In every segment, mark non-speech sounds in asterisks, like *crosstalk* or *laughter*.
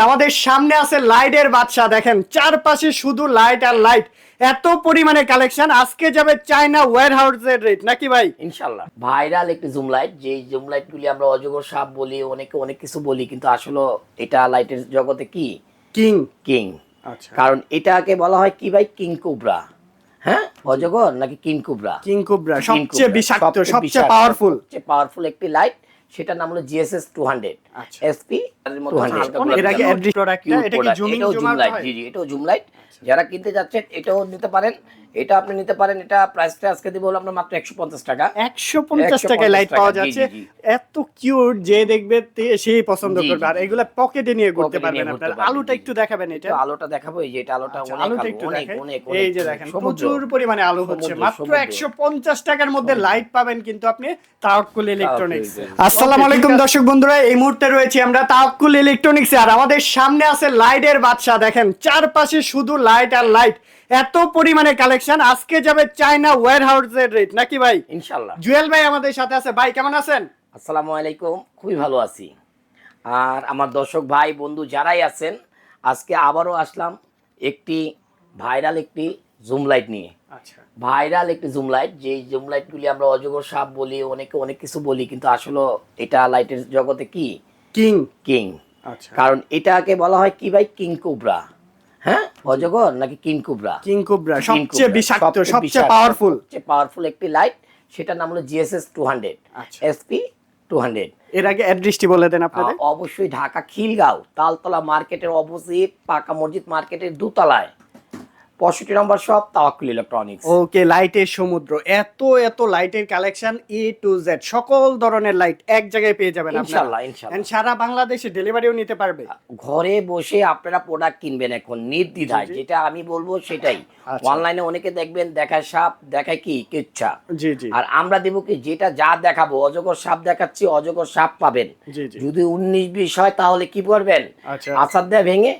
আমাদের সামনে আছে লাইটের বাদশা দেখেন চারপাশে শুধু লাইট আর লাইট। এত পরিমাণে কালেকশন আজকে যাবে চায়না ওয়্যার হাউসের রেট নাকি ভাই? ইনশাল্লাহ ভাইরাল একটি জুম লাইট যে জুম লাইট গুলি আমরা অজগর সাপ বলি অনেকে অনেক কিছু বলি কিন্তু আসলে এটা লাইটের জগতে কি? কিং কিং আচ্ছা। কারণ এটাকে বলা হয় কি ভাই? কিং কোবরা হ্যাঁ? অজগর নাকি কিং কোবরা কিং কুবরা সবচেয়ে বিষাক্ত সবচেয়ে পাওয়ারফুল সবচেয়ে পাওয়ারফুল একটি লাইট সেটার নাম হলো জিএসএস টু হান্ড্রেড। এসপি এর আগে এটা কি এটাও জুম লাইট জি জি এটাও জুম লাইট যারা কিনতে যাচ্ছেন এটাও নিতে পারেন। এটা আপনি নিতে পারেন এটা প্রাইসটা আজকে দিব হলো আপনার মাত্র একশো পঞ্চাশ টাকা। একশো পঞ্চাশ 150 টাকায় লাইট পাওয়া যাচ্ছে। এত কিউট যে দেখবে সেই পছন্দ করবে। আর। এগুলা পকেটে নিয়ে ঘুরতে পারবেন আপনার। আলুটা একটু দেখাবেন এটা। আলোটা দেখাবো এই যে এটা আলোটা আচ্ছা, অনেক একটু অনেক অনেক এই যে দেখেন প্রচুর পরিমাণে আলু হচ্ছে। মাত্র। একশো পঞ্চাশ টাকার মধ্যে লাইট পাবেন কিন্তু আপনি তাওয়াক্কুল ইলেকট্রনিক্স। আসসালামু আলাইকুম দর্শক বন্ধুরা এই মুহূর্তে রয়েছে আমরা তাওয়াক্কুল ইলেকট্রনিক্স আর আমাদের সামনে আছে লাইটের বাদশা দেখেন চারপাশে শুধু লাইট আর লাইট এত পরিমাণে কালেকশন আজকে যাবে চায়না ওয়্যার হাউসের রেট নাকি ভাই? ইনশাল্লাহ জুয়েল ভাই আমাদের সাথে আছে। ভাই কেমন আছেন? আসসালামু আলাইকুম খুবই ভালো আছি। আর আমার দর্শক ভাই বন্ধু যারাই আছেন আজকে আবারও আসলাম একটি ভাইরাল একটি জুম লাইট নিয়ে। আচ্ছা। ভাইরাল একটি জুম লাইট যে জুম লাইটগুলি আমরা অজগর সাপ বলি অনেকে অনেক কিছু বলি কিন্তু আসলে এটা লাইটের জগতে কি? কিং কিং আচ্ছা। কারণ এটাকে বলা হয় কি ভাই? কিং কোবরা হ্যাঁ? অজগর নাকি king cobra? King cobra king সবচেয়ে বিষাক্ত সবচেয়ে পাওয়ারফুল সবচেয়ে পাওয়ারফুল একটি লাইট সেটার নাম হলো GSS two hundred. SP two hundred এর আগে অ্যাড্রেসটি বলে দেন আপনাদের। অবশ্যই ঢাকা খিলগাঁও তালতলা মার্কেটের অপোজিট পাকা মসজিদ মার্কেটের দোতলায়। পঁয়ষট্টি নম্বর শপ তাওয়াক্কুল ইলেকট্রনিক্স। ওকে লাইটের সমুদ্র। এত এত লাইটের কালেকশন এ টু জেড সকল ধরনের লাইট এক জায়গায় পেয়ে যাবেন আপনারা। ইনশাল্লাহ ইনশাল্লাহ। সারা বাংলাদেশে ডেলিভারিও নিতে পারবে। ঘরে বসে আপনারা প্রোডাক্ট কিনবেন এখন নির্দ্বিধায়। যেটা আমি বলব সেটাই। আচ্ছা। অনলাইনে অনেকে দেখবেন দেখায় সাপ দেখায় কি? কিচ্ছা। জি জি। আর আমরা দেবো কি যেটা যা দেখাবো অজগর সাপ দেখাচ্ছি অজগর সাপ পাবেন। যদি উনিশ বিশ হয় তাহলে কি করবেন? আচ্ছা। আসাদ দেয়া ভেঙে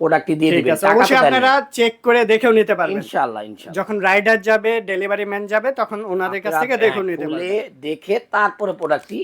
প্রোডাক্টটি দিয়ে দিবেন অবশ্যই আপনারা চেক করে দেখেও নিতে পারবেন। ইনশাআল্লাহ ইনশাআল্লাহ। যখন রাইডার যাবে ডেলিভারি ম্যান যাবে তখন ওনাদের কাছ থেকে দেখেও নিতে পারবেন। দেখে তারপরে প্রোডাক্টটি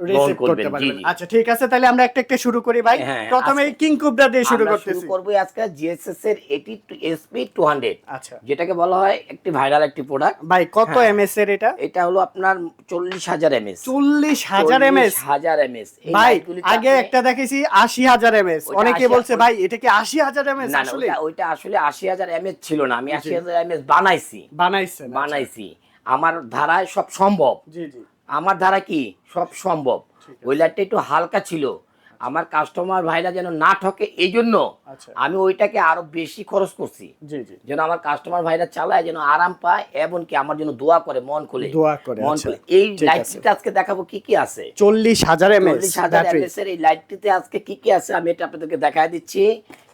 রিসিভ করতে পারবেন। আচ্ছা ঠিক আছে তাহলে আমরা একটা একটা শুরু করি ভাই। হ্যাঁ, প্রথমে কিং কুবরা দিয়ে শুরু শুরু করতেছি। করব আজকে জিএসএস এর এটি এসপি টু হান্ড্রেড আচ্ছা। যেটাকে বলা হয় একটি ভাইরাল একটি প্রোডাক্ট ভাই কত হ্যাঁ। এমএস এর এটা? এটা হলো আপনার চল্লিশ হাজার এমএস চল্লিশ হাজার এমএস হাজার এমএস ভাই আগে একটা দেখেছি আশি হাজার এমএস অনেকে বলছে ভাই এটা কি আশি হাজার এমএস না না, আসলে? ওইটা- আসলে আশি হাজার এমএস ছিল না। আমি আশি হাজার এমএস বানাইছি। বানাইছেন আচ্ছা। বানাইছি। আমার ধারায় সব সম্ভব। জি জি। আমার ধারা কি? সব সম্ভব। ওই লাইটটা একটু হালকা ছিল। আমার কাস্টমার ভাইরা যেন না ঠকে এই জন্য আচ্ছা। আমি ওইটাকে আরও বেশি খরচ করছি। যেন আমার কাস্টমার ভাইরা চালায় যেন আরাম পায় এবং কি আমার জন্য দোয়া করে মন খুলে। দোয়া করে, মন আচ্ছা। খুলে। এই লাইটটিতে আজকে দেখাবো কি কি আছে? চল্লিশ হাজার এমএস চল্লিশ হাজার এমএস এর এই লাইটটিতে আজকে কি কি আছে? আমি এটা আপনাদেরকে দেখায় দিচ্ছি।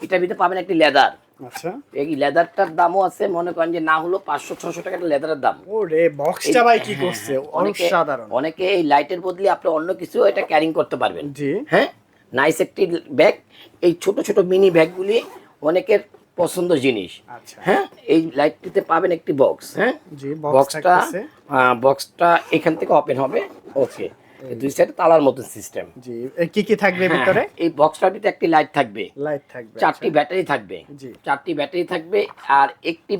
এটার ভিতরে পাবেন একটি লেদার আচ্ছা। এই লেদারটার দামও আছে মনে করেন যে না হলো পাঁচশো ছশো টাকা লেদারের দাম। ও বক্সটা ভাই কি হ্যাঁ, করছে অনেকে অসাধারণ। অনেকে এই লাইটের বদলে আপনি অন্য কিছু এটা ক্যারিং করতে পারবেন। জি। হ্যাঁ? নাইস একটি ব্যাগ এই ছোট ছোট মিনি ব্যাগগুলি অনেকের পছন্দ জিনিস। আচ্ছা। হ্যাঁ? এই লাইটটিতে পাবেন একটি বক্স হ্যাঁ? বক্সটা বক্সটা এখান থেকে ওপেন হবে। ওকে দুই সাইডে তালার মতো সিস্টেম জি কি কি থাকবে ভিতরে? এই বক্সটাটিতে একটি লাইট থাকবে। লাইট থাকবে চারটি ব্যাটারি থাকবে। জি। চারটি ব্যাটারি থাকবে আর একটি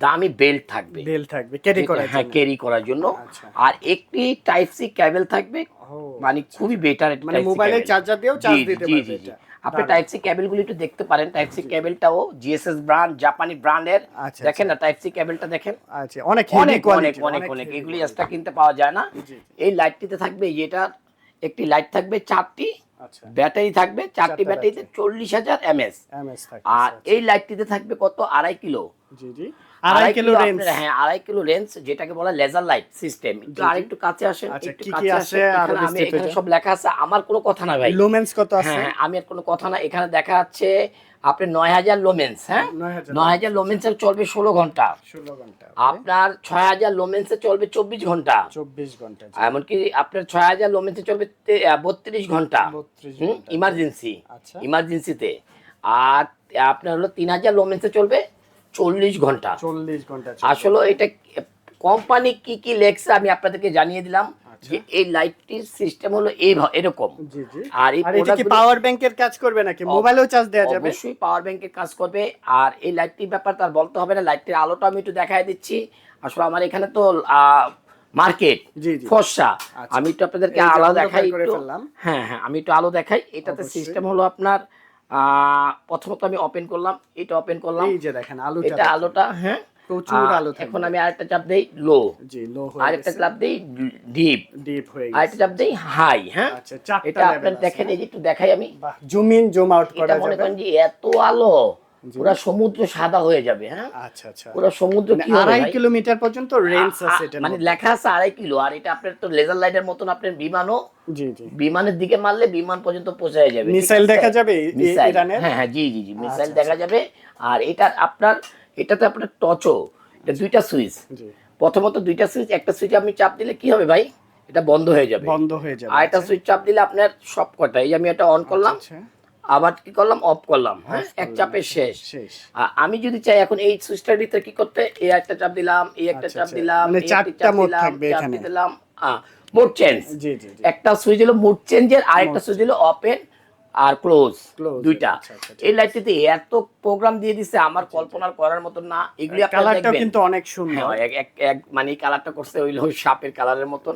দামি বেল্ট থাকবে। বেল থাকবে ক্যারি করার হ্যাঁ ক্যারি করার জন্য। আচ্ছা। আর একটি টাইপ সি কেবল থাকবে। মানে খুবই বেটার মানে মোবাইলের চার্জার দিয়েও চার্জ দিতে পারবে এটা। আপনি টাইপ সি কেবলগুলি একটু দেখতে পারেন। টাইপ সি কেবলটাও জিএসএস ব্র্যান্ড জাপানি ব্র্যান্ডের আচ্ছা, দেখেন না টাইপ সি কেবলটা দেখেন? আচ্ছা অনেক অনেক অনেক অনেক অনেক এগুলি এক্সট্রা কিনতে পাওয়া যায় না। জি। এই লাইটটিতে থাকবে এটা একটি লাইট থাকবে চারটি। আচ্ছা। ব্যাটারি থাকবে চারটি ব্যাটারিতে চল্লিশ হাজার এমএস আর এই লাইটটিতে থাকবে কত? আড়াই কিলো। জি জি। আড়াই কিলো রেঞ্জ। হ্যাঁ আড়াই কিলো রেঞ্জ যেটাকে বলে লেজার লাইট সিস্টেম একটু আরেকটু কাছে আসেন আচ্ছা, একটু কাছে আছে আসেন আমি এখানে সব লেখা আছে আমার কোনো কথা না ভাই। লুমেন্স কত আছে? হ্যাঁ হ্যাঁ, আমি আর কোনো কথা না এখানে দেখা যাচ্ছে আপনার নয় হাজার লোমেন্স হ্যাঁ? নয় হাজার লোমেন্সের চলবে ষোলো ঘণ্টা। 16 ঘণ্টা আপনার ছয় হাজার লোমেন্সে চলবে চব্বিশ ঘণ্টা। 24 ঘণ্টা এমনকি আপনার ছয় হাজার লোমেন্সে চলবে বত্রিশ ঘণ্টা। 32 হুম ইমার্জেন্সি আচ্ছা। ইমার্জেন্সিতে আর আপনার হলো তিন হাজার লোমেন্সে চলবে চল্লিশ ঘণ্টা। 40 ঘণ্টা আসলে এটা কোম্পানি কি কি লেখছে আমি আপনাদেরকে জানিয়ে দিলাম আচ্ছা। যে এই লাইটটির সিস্টেম হলো এই এরকম। আর এটা কি পাওয়ার ব্যাংকের কাজ করবে নাকি? মোবাইলেও চার্জ দেওয়া যাবে? অবশ্যই পাওয়ার ব্যাংকের কাজ করবে। আর এই লাইটটির ব্যাপার তার বলতে হবে না লাইটটির আলোটা আমি একটু দেখাই দিচ্ছি। আসলে আমার এখানে তো মার্কেট। ফর্সা। আচ্ছা। আমি একটু আপনাদেরকে আলো দেখাই হ্যাঁ হ্যাঁ আমি একটু আলো দেখাই। এটাতে। সিস্টেম হলো আপনার প্রথমত আমি ওপেন করলাম এটা ওপেন করলাম। এই যে দেখেন আলোটা এটা আলুটা হ্যাঁ? প্রচুর আলো এখন আমি আরেকটা চাপ দেই লো জি লো আরেকটা চাপ দেই ডিপ ডিপ হয়ে আরেকটা চাপ দেই হাই হ্যাঁ? আচ্ছা চাপটা এটা আপনার দেখেন এই যে একটু দেখাই আমি। জুম ইন জুম আউট এটা করা মনে যাবে। করেন যে এত আলো। পুরো সমুদ্র সাদা হয়ে যাবে হ্যাঁ? আচ্ছা আচ্ছা। পুরো সমুদ্র মানে কি আড়াই কিলোমিটার পর্যন্ত রেঞ্জ আছে এটা মানে লেখা আছে আড়াই কিলো আর এটা আপনার তো লেজার লাইটের মতন আপনার বিমানও জি জি। বিমানের দিকে মারলে বিমান পর্যন্ত পৌঁছে যাবে মিসাইল দেখা যাবে ইরানের? হ্যাঁ হ্যাঁ জি জি জি মিসাইল আচ্ছা, দেখা যাবে। আর এটা আপনার এটাতে আপনার টচও এটা দুইটা সুইচ জি। প্রথমত দুইটা সুইচ একটা সুইচ আপনি চাপ দিলে কি হবে ভাই? এটা বন্ধ হয়ে যাবে। বন্ধ হয়ে যাবে আর একটা সুইচ চাপ দিলে আপনার সব কটা এই আমি এটা অন করলাম। আচ্ছা। আবার কি করলাম? অফ করলাম। হ্যাঁ? এক চাপে শেষ। শেষ। আমি যদি চাই এখন এই সুইচটার ভিতরে কি করতে? এই একটা চাপ দিলাম এই একটা আচ্ছা, চাপ আচ্ছা। দিলাম মানে এই চারটা মোড দিলাম, থাকবে এখানে। দিলাম মোড চেঞ্জ একটা সুইচ হলো মুড চেঞ্জের আর একটা সুইচ হলো ওপেন আর ক্লোজ দুইটা। আচ্ছা, আচ্ছা, এই লাইটটিতে এত প্রোগ্রাম দিয়ে দিছে আমার কল্পনার করার মতন না এগুলি দেখবেন। কিন্তু অনেক সুন্দর হ্যাঁ এক এক মানে কালারটা করছে ওই সাপের কালারের মতন।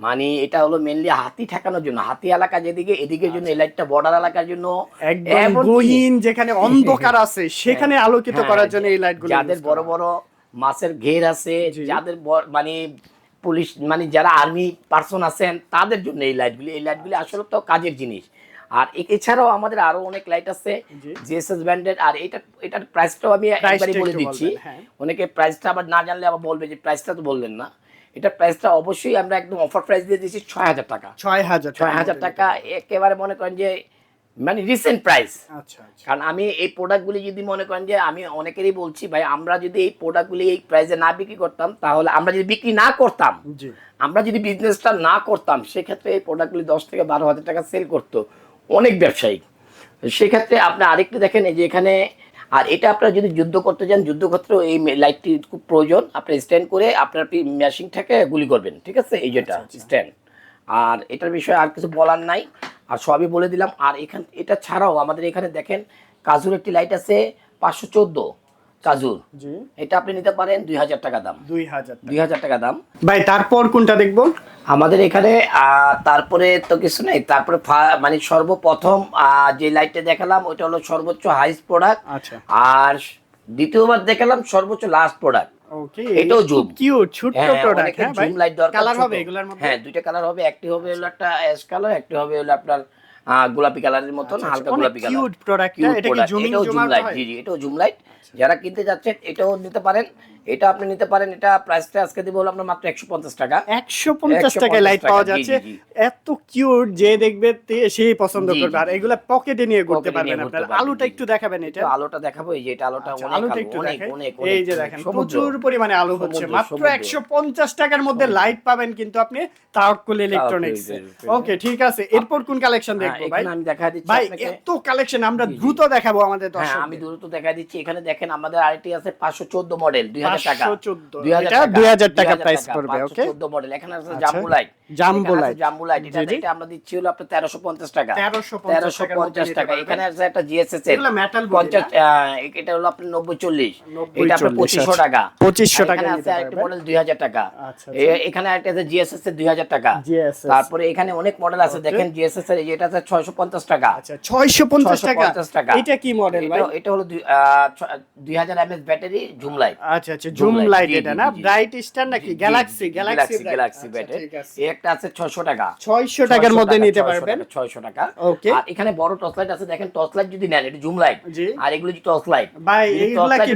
মানে এটা হলো মেনলি হাতি ঠেকানোর জন্য হাতি এলাকা যেদিকে এদিকের জন্য এই লাইটটা বর্ডার এলাকার জন্য। একদম গহীন যেখানে অন্ধকার *laughs* আছে সেখানে আলোকিত হ্যাঁ, করার জন্য এই লাইটগুলো যাদের বড় বড় মাছের ঘের আছে যাদের মানে পুলিশ মানে যারা আর্মি পার্সন আছেন তাদের জন্য এই লাইটগুলি এই লাইটগুলি আসলে তো কাজের জিনিস। আর এছাড়াও আমাদের আরও অনেক লাইট আছে জিএসএস ব্র্যান্ডেড আর এটা এটার প্রাইসটাও আমি একবারই বলে দিচ্ছি। হ্যাঁ। অনেকে প্রাইসটা আবার না জানলে আবার বলবে যে প্রাইসটা তো বললেন না। এটা প্রাইসটা অবশ্যই আমরা একদম অফার প্রাইস দিয়ে দিচ্ছি ছয় হাজার টাকা। ছয় হাজার ছয় হাজার টাকা একেবারে মনে করেন যে মানে রিসেন্ট প্রাইস আচ্ছা আচ্ছা। কারণ আমি এই প্রোডাক্টগুলি যদি মনে করেন যে আমি অনেকেরই বলছি ভাই আমরা যদি এই প্রোডাক্টগুলি এই প্রাইসে না বিক্রি করতাম তাহলে আমরা যদি বিক্রি না করতাম জি। আমরা যদি বিজনেসটা না করতাম সেক্ষেত্রে এই প্রোডাক্টগুলি দশ থেকে বারো হাজার টাকা সেল করতো। অনেক ব্যবসায়ী। সেক্ষেত্রে আপনি আরেকটু দেখেন এই যে এখানে আর এটা আপনারা যদি যুদ্ধ করতে যান যুদ্ধ ক্ষেত্রেও এই লাইটটি খুব প্রয়োজন। আপনি স্ট্যান্ড করে আপনার মেশিনটাকে গুলি করবেন ঠিক আছে? এই যেটা স্ট্যান্ড আর এটার বিষয়ে আর কিছু বলার নাই। আর সবই বলে দিলাম। আর এখান এটা ছাড়াও আমাদের এখানে দেখেন কাজুর একটি লাইট আছে পাঁচশো চোদ্দ। কাজুর। এটা আপনি নিতে পারেন দুই হাজার টাকা দাম। দুই হাজার দুই হাজার টাকা দাম। ভাই তারপর কোনটা দেখব? আমাদের এখানে তারপরে তো কিছু নেই। তারপরে মানে সর্বপ্রথম যে লাইটটা দেখালাম ওটা হলো সর্বোচ্চ হাইস্ট প্রোডাক্ট আচ্ছা। আর দ্বিতীয়বার দেখালাম সর্বোচ্চ লাস্ট প্রোডাক্ট এটাও zoom। কিউট ছোট্ট প্রোডাক্ট হ্যাঁ জুম লাইট দরকার কালার হবে এগুলোর মধ্যে। হ্যাঁ দুইটা কালার হবে একটি হবে হলো একটা অ্যাশ কালার একটি হবে হলো আপনার গোলাপি কালারের মতন আচ্ছা, হালকা গোলাপি কালার। Cute এটা কি জুম লাইট জি জি এটাও জুম লাইট যারা কিনতে যাচ্ছেন এটাও নিতে পারেন। এটা আপনি নিতে পারেন এটা প্রাইসটা আজকে দিব হলো আপনার মাত্র একশো পঞ্চাশ টাকা। একশো পঞ্চাশ 150 টাকায় লাইট পাওয়া যাচ্ছে। এত কিউট যে দেখবে সেই পছন্দ করবে। আর। এগুলা পকেটে নিয়ে ঘুরতে পারবেন আপনার। আলুটা একটু দেখাবেন এটা। আলোটা দেখাবো এই যে এটা আলোটা আচ্ছা, অনেক আলুটা একটু অনেক এই যে দেখেন প্রচুর পরিমাণে আলো হচ্ছে। মাত্র। একশো পঞ্চাশ টাকার মধ্যে লাইট পাবেন কিন্তু আপনি তাওয়াক্কুল ইলেকট্রনিক্স ওকে ঠিক আছে। এরপর কোন কালেকশন হ্যাঁ, দেখব ভাই? আমি দেখা দিচ্ছি ভাই এত কালেকশন আমরা দ্রুত দেখাবো আমাদের হ্যাঁ দর্শক আমি দ্রুত দেখা দিচ্ছি। এখানে দেখেন আমাদের আরেকটি আছে পাঁচশো চোদ্দ মডেল দুই হাজার টাকা 514 দুই হাজার এটা টাকা। 2000 টাকা price পড়বে, okay? চোদ্দ মডেল এখানে আছে আচ্ছা। Jumbo light jumbo light. Jumbo light এটা জি, জি। এটা আমরা দিচ্ছি হলো আপনার তেরোশো পঞ্চাশ টাকা। 1350 তেরোশো টাকার মধ্যে পঞ্চাশ নিতে টাকা। এখানে আছে একটা জিএসএস এর এগুলো metal body পঞ্চাশ আহ, এটা হলো আপনার নব্বই চল্লিশ। 90 এটা আপনার 40 আচ্ছা। টাকা। 2500 আর টাকায় এখানে নিতে আছে আরেকটি মডেল দুই হাজার টাকা। এখানে একটা আছে জিএসএস এর দুই হাজার টাকা। তারপরে এখানে অনেক মডেল আছে। দেখেন জিএসএস এর এটা আছে ছয়শো পঞ্চাশ টাকা। আচ্ছা 650 টাকা? 650। এটা কি মডেল ভাই? এটা- হলো দুই- আহ, ছ- দুই হাজার এমএস ব্যাটারি লাইট আচ্ছা আচ্ছা জুম লাইট এটা না। ব্রাইট স্টার নাকি? গ্যালাক্সি গ্যালাক্সি গ্যালাক্সি ব্যাটারি এই একটা আছে ছয়শো টাকা। 600 টাকার মধ্যে নিতে পারবেন? ছয়শো টাকা। Okay. আর এখানে বড় টর্চ লাইট আছে দেখেন টর্চ লাইট যদি নেন এটা জুম লাইট আর এগুলো যে টর্চ লাইট ভাই কি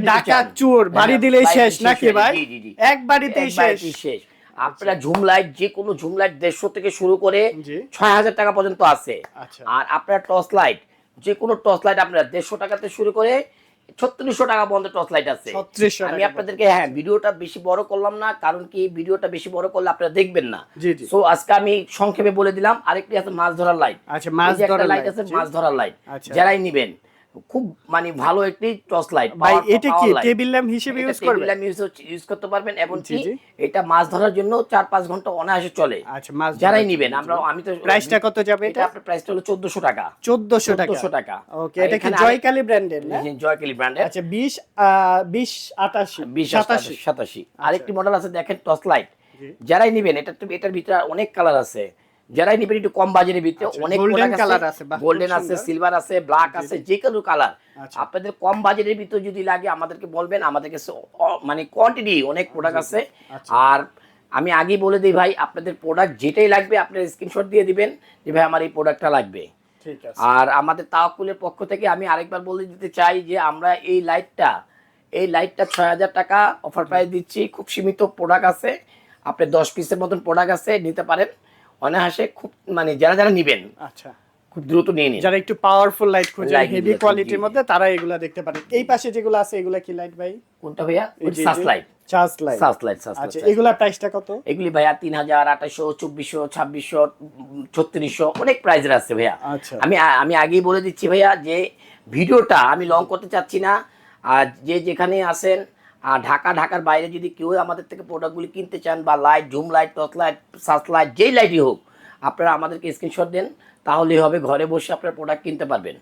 চোর? বাড়ি হ্যাঁ, দিলেই শেষ নাকি ভাই। এক বাড়িতেই শেষ। শেষ। আপনারা জুম লাইট যে কোনো জুম লাইট দেড়শো থেকে শুরু করে ছয় হাজার টাকা পর্যন্ত আছে। আচ্ছা। আর আপনার টর্চ লাইট যে কোনো টর্চ লাইট আপনারা দেড়শো টাকাতে শুরু করে ছত্রিশশো টাকা পর্যন্ত টর্চ লাইট আছে। আমি আপনাদেরকে হ্যাঁ ভিডিওটা বেশি বড় করলাম না কারণ কি ভিডিওটা বেশি বড় করলে আপনারা দেখবেন না। সো আজকে আমি সংক্ষেপে বলে দিলাম আরেকটি আছে মাছ ধরার লাইট আচ্ছা, মাছ ধরার লাইট আছে মাছ ধরার লাইট আচ্ছা। যারাই নিবেন খুব মানে ভালো একটি টর্চ লাইট ভাই এটা কি টেবিল ল্যাম্প হিসেবে ইউজ করবে ইউজ করতে পারবেন এবং কি এটা মাছ ধরার জন্য চার পাঁচ ঘণ্টা অনায়াসে চলে। আচ্ছা মাছ যারাই নিবেন আমরা আমি তো প্রাইসটা কত যাবে এটা আপনার প্রাইসটা হলো চোদ্দশো টাকা। 1400 টাকা। 1400 টাকা। ওকে এটা কি জয়কালী ব্র্যান্ডের না? জয়কালী ব্র্যান্ডের আচ্ছা 20 আহ, 20 88 বিশ 87 সাতাশি। আরেকটি মডেল আছে দেখেন টর্চ লাইট যারাই নিবেন এটা তো এটার ভিতরে অনেক কালার আছে। যারাই নিবেন একটু কম বাজারের ভিতরে আচ্ছা, অনেক product আছে, গোল্ডেন আছে সিলভার আছে ব্ল্যাক আছে যে কোনো কালার। আপনাদের কম বাজারের ভিতরে যদি লাগে আমাদেরকে বলবেন আমাদের কাছে মানে কোয়ান্টিটি অনেক প্রোডাক্ট আছে। আচ্ছা। আর আমি আগেই বলে দিই ভাই আপনাদের প্রোডাক্ট যেটাই লাগবে আপনার স্ক্রিনশট দিয়ে দিবেন যে ভাই আমার এই প্রোডাক্টটা লাগবে। ঠিক আছে। আর আমাদের তাওয়াক্কুলের পক্ষ থেকে আমি আরেকবার বলে দিতে চাই যে আমরা এই লাইটটা এই লাইটটা ছয় হাজার টাকা অফার প্রাইস দিচ্ছি। খুব সীমিত প্রোডাক্ট আছে। আপনি দশ পিসের মতন প্রোডাক্ট আছে নিতে পারেন। অনায়াসে খুব মানে যারা যারা নেবেন আচ্ছা। খুব দ্রুত নিয়ে নিন। যারা একটু পাওয়ারফুল লাইট হেভি কোয়ালিটির মধ্যে তারা এগুলা দেখতে পারেন। এই পাশে যেগুলো আছে এগুলা কি লাইট ভাই? কোনটা ভাইয়া? সাস লাইট চার্জ লাইট লাইট আচ্ছা এগুলা প্রাইসটা কত? এগুলি ভাইয়া অনেক প্রাইজের আছে ভাইয়া। আচ্ছা। আমি আমি আগেই বলে দিচ্ছি ভাইয়া যে ভিডিওটা আমি লং করতে চাচ্ছি না। আর যে যেখানে আসেন আর ঢাকা, ঢাকার বাইরে যদি কেউ আমাদের থেকে প্রোডাক্টগুলি কিনতে চান বা light zoom light torch light search light যেই লাইটই হোক, আপনারা আমাদেরকে স্ক্রিনশট দেন, তাহলেই হবে ঘরে বসে আপনারা প্রোডাক্ট কিনতে পারবেন।